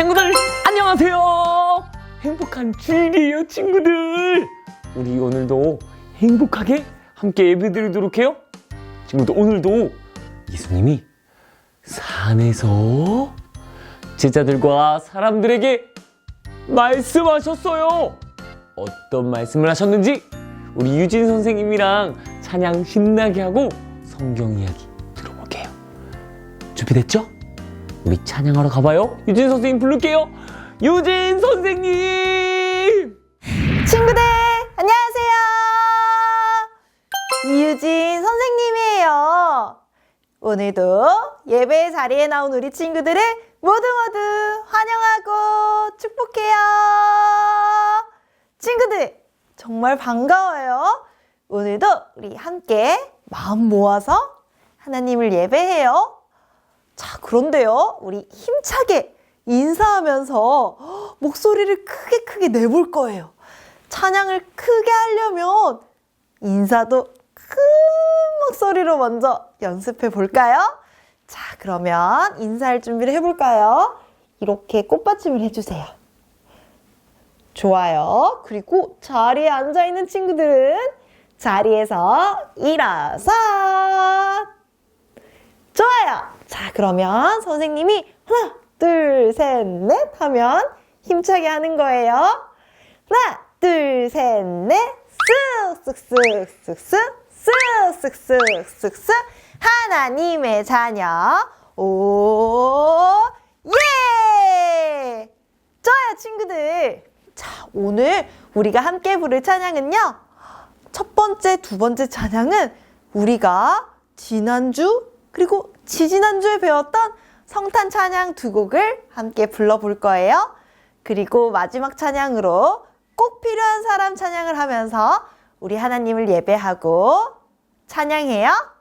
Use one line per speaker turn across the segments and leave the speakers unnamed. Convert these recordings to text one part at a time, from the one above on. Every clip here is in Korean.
친구들 안녕하세요. 행복한 주일이에요, 친구들. 우리 오늘도 행복하게 함께 예배드리도록 해요. 친구들 오늘도 예수님이 산에서 제자들과 사람들에게 말씀하셨어요. 어떤 말씀을 하셨는지 우리 유진 선생님이랑 찬양 신나게 하고 성경 이야기 들어볼게요. 준비됐죠? 우리 찬양하러 가봐요. 유진 선생님 부를게요. 유진 선생님!
친구들 안녕하세요. 이유진 선생님이에요. 오늘도 예배 자리에 나온 우리 친구들을 모두 모두 환영하고 축복해요. 친구들 정말 반가워요. 오늘도 우리 함께 마음 모아서 하나님을 예배해요. 자, 그런데요, 우리 힘차게 인사하면서 헉, 목소리를 크게 크게 내볼 거예요. 찬양을 크게 하려면 인사도 큰 목소리로 먼저 연습해 볼까요? 자, 그러면 인사할 준비를 해 볼까요? 이렇게 꽃받침을 해주세요. 좋아요. 그리고 자리에 앉아 있는 친구들은 자리에서 일어서 좋아요. 자, 그러면 선생님이 하나, 둘, 셋, 넷 하면 힘차게 하는 거예요. 하나, 둘, 셋, 넷. 쓱, 쓱, 쓱, 쓱, 쓱, 쓱, 쓱, 쓱, 쓱. 하나님의 자녀. 오, 예! 좋아요, 친구들. 자, 오늘 우리가 함께 부를 찬양은요. 첫 번째, 두 번째 찬양은 우리가 지난주 그리고 지지난주에 배웠던 성탄 찬양 두 곡을 함께 불러볼 거예요. 그리고 마지막 찬양으로 꼭 필요한 사람 찬양을 하면서 우리 하나님을 예배하고 찬양해요.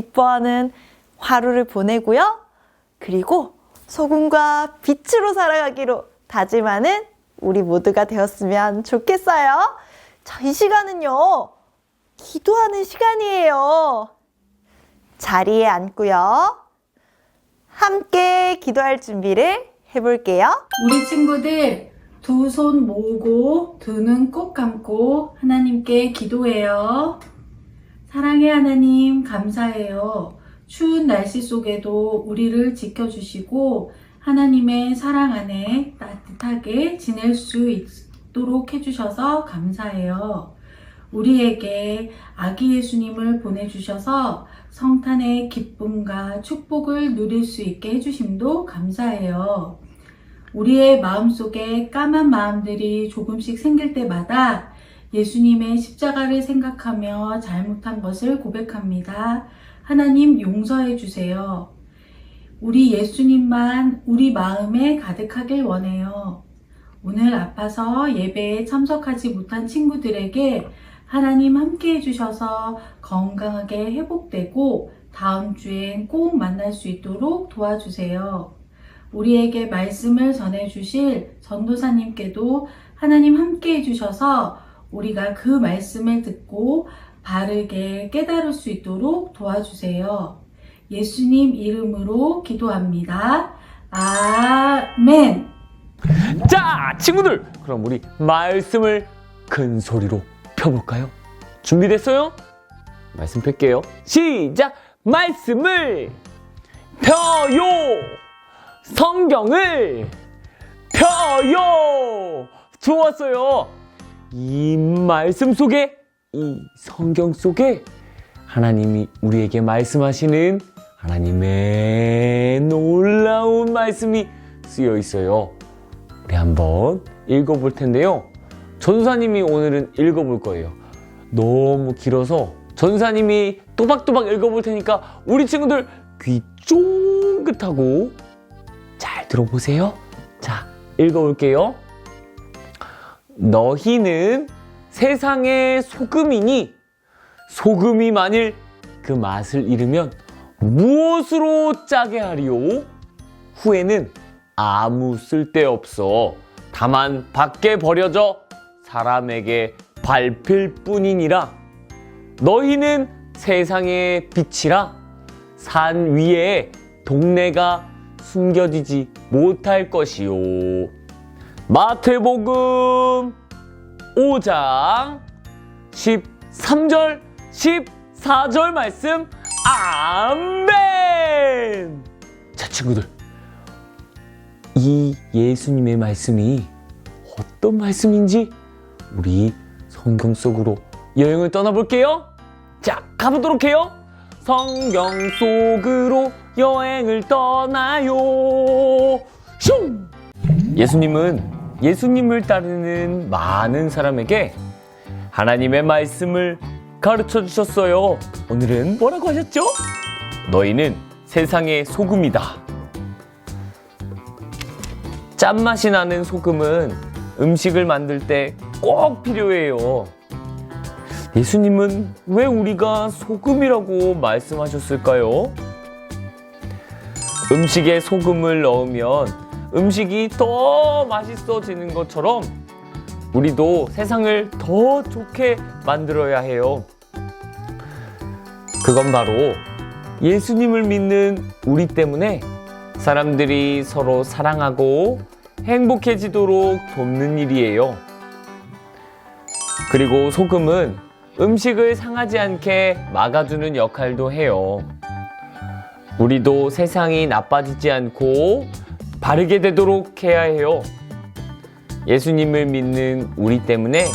기뻐하는 하루를 보내고요. 그리고 소금과 빛으로 살아가기로 다짐하는 우리 모두가 되었으면 좋겠어요. 자, 이 시간은요. 기도하는 시간이에요. 자리에 앉고요. 함께 기도할 준비를 해볼게요.
우리 친구들 두 손 모으고 두눈꼭 감고 하나님께 기도해요. 사랑의 하나님 감사해요. 추운 날씨 속에도 우리를 지켜주시고 하나님의 사랑 안에 따뜻하게 지낼 수 있도록 해주셔서 감사해요. 우리에게 아기 예수님을 보내주셔서 성탄의 기쁨과 축복을 누릴 수 있게 해주심도 감사해요. 우리의 마음속에 까만 마음들이 조금씩 생길 때마다 예수님의 십자가를 생각하며 잘못한 것을 고백합니다. 하나님 용서해 주세요. 우리 예수님만 우리 마음에 가득하길 원해요. 오늘 아파서 예배에 참석하지 못한 친구들에게 하나님 함께 해주셔서 건강하게 회복되고 다음 주엔 꼭 만날 수 있도록 도와주세요. 우리에게 말씀을 전해주실 전도사님께도 하나님 함께 해주셔서 우리가 그 말씀을 듣고 바르게 깨달을 수 있도록 도와주세요. 예수님 이름으로 기도합니다. 아멘.
자, 친구들, 그럼 우리 말씀을 큰 소리로 펴볼까요? 준비됐어요? 말씀 펼게요. 시작! 말씀을 펴요! 성경을 펴요! 좋았어요. 이 말씀 속에, 이 성경 속에 하나님이 우리에게 말씀하시는 하나님의 놀라운 말씀이 쓰여 있어요. 우리 한번 읽어볼 텐데요. 전사님이 오늘은 읽어볼 거예요. 너무 길어서 전사님이 또박또박 읽어볼 테니까 우리 친구들 귀 쫑긋하고 잘 들어보세요. 자, 읽어볼게요. 너희는 세상의 소금이니 소금이 만일 그 맛을 잃으면 무엇으로 짜게 하리요? 후에는 아무 쓸데없어. 다만 밖에 버려져 사람에게 밟힐 뿐이니라. 너희는 세상의 빛이라 산 위에 동네가 숨겨지지 못할 것이요. 마태복음 5장 13절, 14절 말씀, 아멘! 자, 친구들. 이 예수님의 말씀이 어떤 말씀인지 우리 성경 속으로 여행을 떠나볼게요. 자, 가보도록 해요. 성경 속으로 여행을 떠나요. 슝! 예수님은 예수님을 따르는 많은 사람에게 하나님의 말씀을 가르쳐 주셨어요. 오늘은 뭐라고 하셨죠? 너희는 세상의 소금이다. 짠맛이 나는 소금은 음식을 만들 때 꼭 필요해요. 예수님은 왜 우리가 소금이라고 말씀하셨을까요? 음식에 소금을 넣으면 음식이 더 맛있어지는 것처럼 우리도 세상을 더 좋게 만들어야 해요. 그건 바로 예수님을 믿는 우리 때문에 사람들이 서로 사랑하고 행복해지도록 돕는 일이에요. 그리고 소금은 음식을 상하지 않게 막아주는 역할도 해요. 우리도 세상이 나빠지지 않고 바르게 되도록 해야 해요. 예수님을 믿는 우리 때문에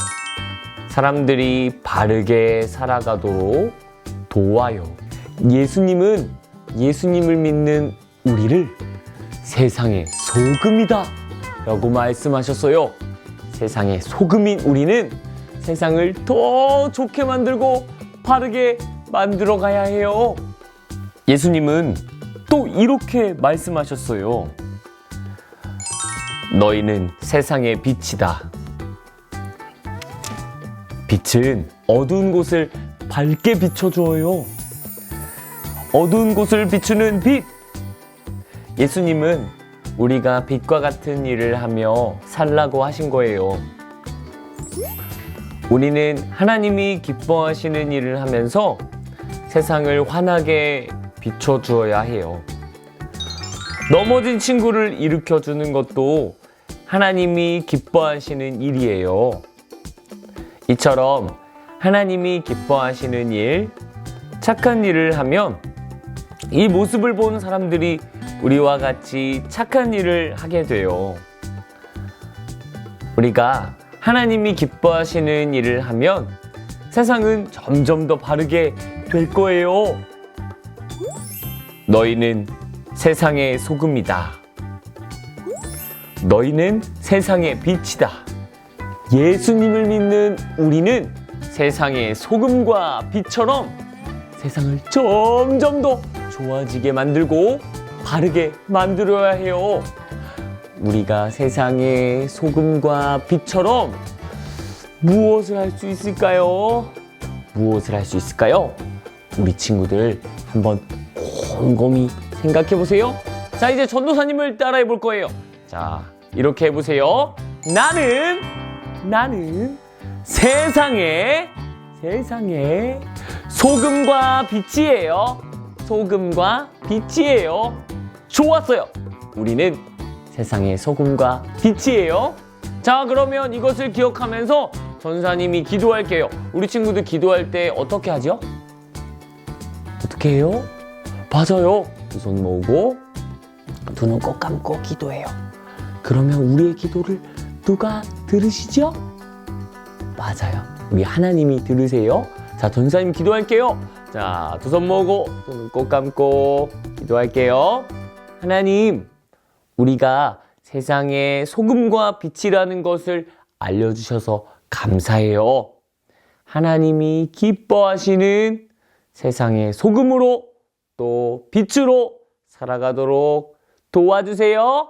사람들이 바르게 살아가도록 도와요. 예수님은 예수님을 믿는 우리를 세상의 소금이다 라고 말씀하셨어요. 세상의 소금인 우리는 세상을 더 좋게 만들고 바르게 만들어 가야 해요. 예수님은 또 이렇게 말씀하셨어요. 너희는 세상의 빛이다. 빛은 어두운 곳을 밝게 비춰주어요. 어두운 곳을 비추는 빛. 예수님은 우리가 빛과 같은 일을 하며 살라고 하신 거예요. 우리는 하나님이 기뻐하시는 일을 하면서 세상을 환하게 비춰주어야 해요. 넘어진 친구를 일으켜주는 것도 하나님이 기뻐하시는 일이에요. 이처럼 하나님이 기뻐하시는 일, 착한 일을 하면 이 모습을 본 사람들이 우리와 같이 착한 일을 하게 돼요. 우리가 하나님이 기뻐하시는 일을 하면 세상은 점점 더 바르게 될 거예요. 너희는 세상의 소금이다. 너희는 세상의 빛이다. 예수님을 믿는 우리는 세상의 소금과 빛처럼 세상을 점점 더 좋아지게 만들고 바르게 만들어야 해요. 우리가 세상의 소금과 빛처럼 무엇을 할 수 있을까요? 무엇을 할 수 있을까요? 우리 친구들 한번 곰곰이 생각해 보세요. 자, 이제 전도사님을 따라해 볼 거예요. 자, 이렇게 해 보세요. 나는 나는 세상에 세상에 소금과 빛이에요. 소금과 빛이에요. 좋았어요. 우리는 세상의 소금과 빛이에요. 자, 그러면 이것을 기억하면서 전사님이 기도할게요. 우리 친구들 기도할 때 어떻게 하죠? 어떻게 해요? 맞아요. 두 손 모으고 두 눈 꼭 감고 기도해요. 그러면 우리의 기도를 누가 들으시죠? 맞아요. 우리 하나님이 들으세요. 자, 전사님 기도할게요. 자, 두 손 모으고 두눈꼭 감고 기도할게요. 하나님, 우리가 세상의 소금과 빛이라는 것을 알려주셔서 감사해요. 하나님이 기뻐하시는 세상의 소금으로 또 빛으로 살아가도록 도와주세요.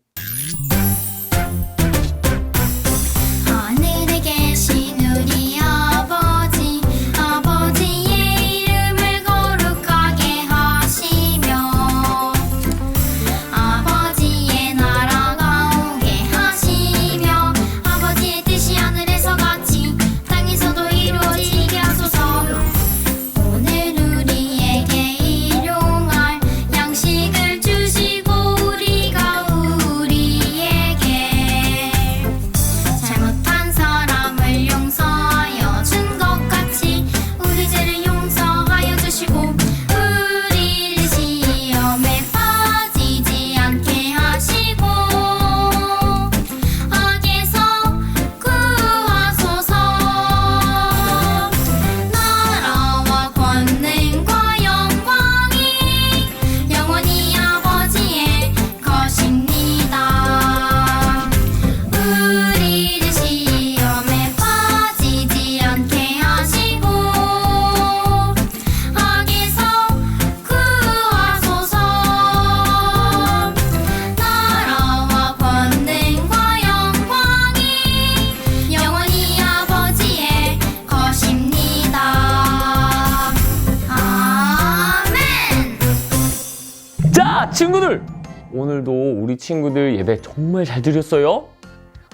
친구들 예배 정말 잘 드렸어요.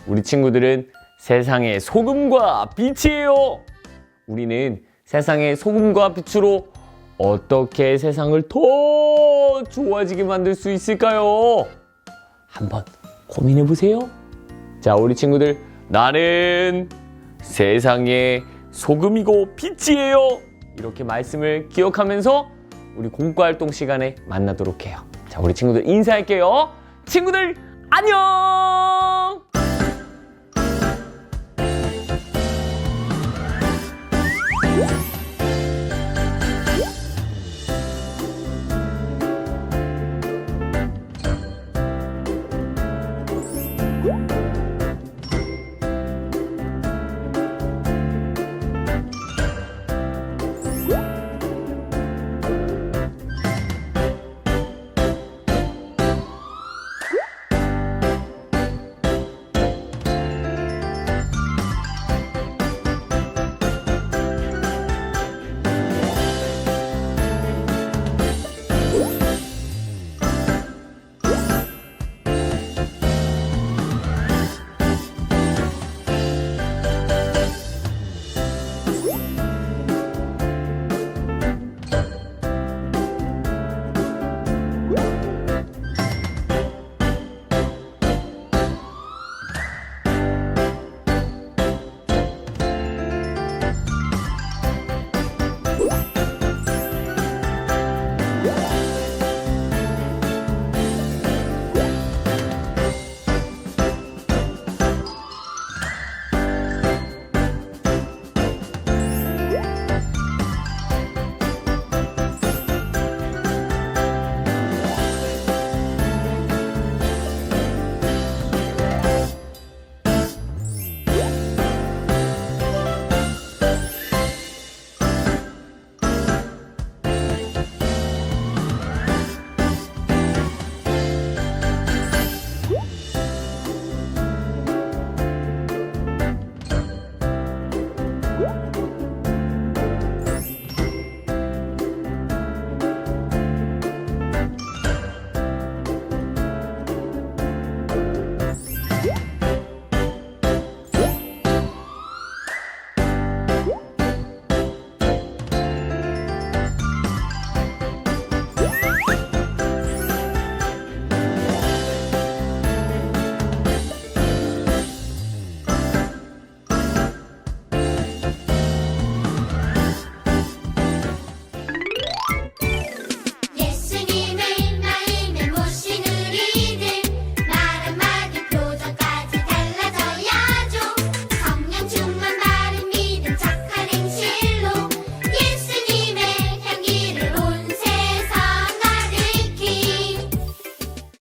우리 친구들은 세상의 소금과 빛이에요. 우리는 세상의 소금과 빛으로 어떻게 세상을 더 좋아지게 만들 수 있을까요? 한번 고민해 보세요. 자, 우리 친구들, 나는 세상의 소금이고 빛이에요. 이렇게 말씀을 기억하면서 우리 공과 활동 시간에 만나도록 해요. 자, 우리 친구들 인사할게요. 친구들, 안녕!